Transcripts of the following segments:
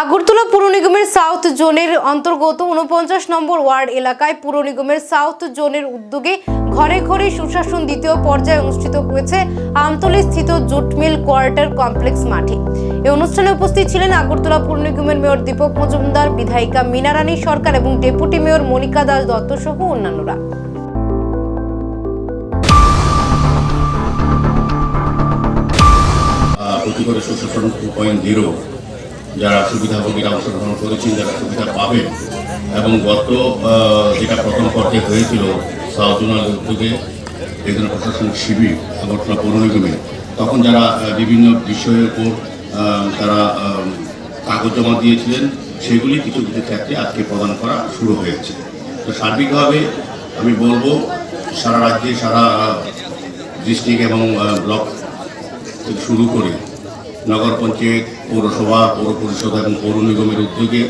আগরতলা পুর নিগমের সাউথ জোনের অন্তর্গত উনপঞ্চাশ নম্বর ওয়ার্ড এলাকায় পুর নিগমের সাউথ জোনের উদ্যোগে ঘরে ঘরে সুশাসন দ্বিতীয় পর্যায়ে অনুষ্ঠিত হয়েছে আমতলী স্থিত জুট মিল কোয়ার্টার কমপ্লেক্স মাঠে। এই অনুষ্ঠানে উপস্থিত ছিলেন আগরতলা পুর নিগমের মেয়র দীপক মজুমদার, বিধায়িকা মীনারানী সরকার এবং ডেপুটি মেয়র মনিকা দাস দত্ত সহ অন্যান্যরা। সুশাসন টু পয়েন্ট জিরো। যারা সুবিধাভোগীরা অংশগ্রহণ করেছেন যারা সুবিধা পাবেন এবং গত যেটা প্রথম পর্যায়ে হয়েছিল, সাউথ জোনাল উদ্যোগে ধরনের প্রশাসনিক শিবির আগরতলা পৌর নিগমে, তখন যারা বিভিন্ন বিষয়ের উপর তারা কাগজ জমা দিয়েছিলেন, সেগুলি কিছু কিছু ক্ষেত্রে আজকে প্রদান করা শুরু হয়েছে। তো সার্বিকভাবে আমি বলব, সারা রাজ্যে, সারা ডিস্ট্রিক্ট এবং ব্লক শুরু করে নগর পঞ্চায়েত, পৌরসভা, পৌর পরিষদ এবং পৌর নিগমের উদ্যোগে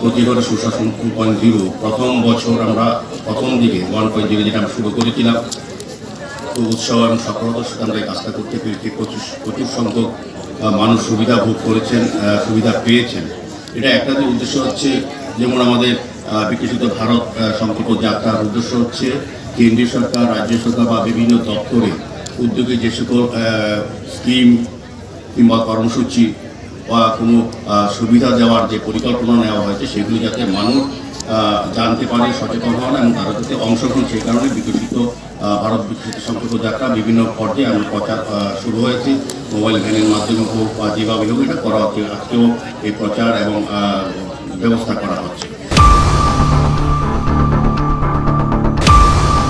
প্রতিবারে সুশাসন টু পয়েন্ট জিরো প্রথম বছর আমরা প্রথম দিকে ওয়ান পয়েন্ট জিরো যেটা আমরা শুরু করেছিলাম। তো উৎসাহ এবং সফলতার সাথে আমরা এই কাজটা করতে পেরেছি। প্রচুর প্রচুর সংখ্যক মানুষ সুবিধা ভোগ করেছেন সুবিধা পেয়েছেন। এটা একটা যে উদ্দেশ্য হচ্ছে, যেমন আমাদের বিকশিত ভারত সংকল্প যাত্রার উদ্দেশ্য হচ্ছে কেন্দ্রীয় সরকার, রাজ্য সরকার বা বিভিন্ন দপ্তরে উদ্যোগে যে সকল স্কিম কিংবা কর্মসূচি বা কোনো সুবিধা দেওয়ার যে পরিকল্পনা নেওয়া হয়েছে, সেগুলি যাতে মানুষ জানতে পারে, সচেতন হন এবং তারা যাতে অংশগ্রহণ সেই কারণে বিকশিত ভারত বিকশিত সংকল্প যাত্রা বিভিন্ন পর্যায়ে আমরা প্রচার শুরু হয়েছে। মোবাইল ভ্যানের মাধ্যমে হোক বা যেভাবে হোক, এটা করা হচ্ছে। আজকেও এই প্রচার এবং ব্যবস্থা করা হচ্ছে।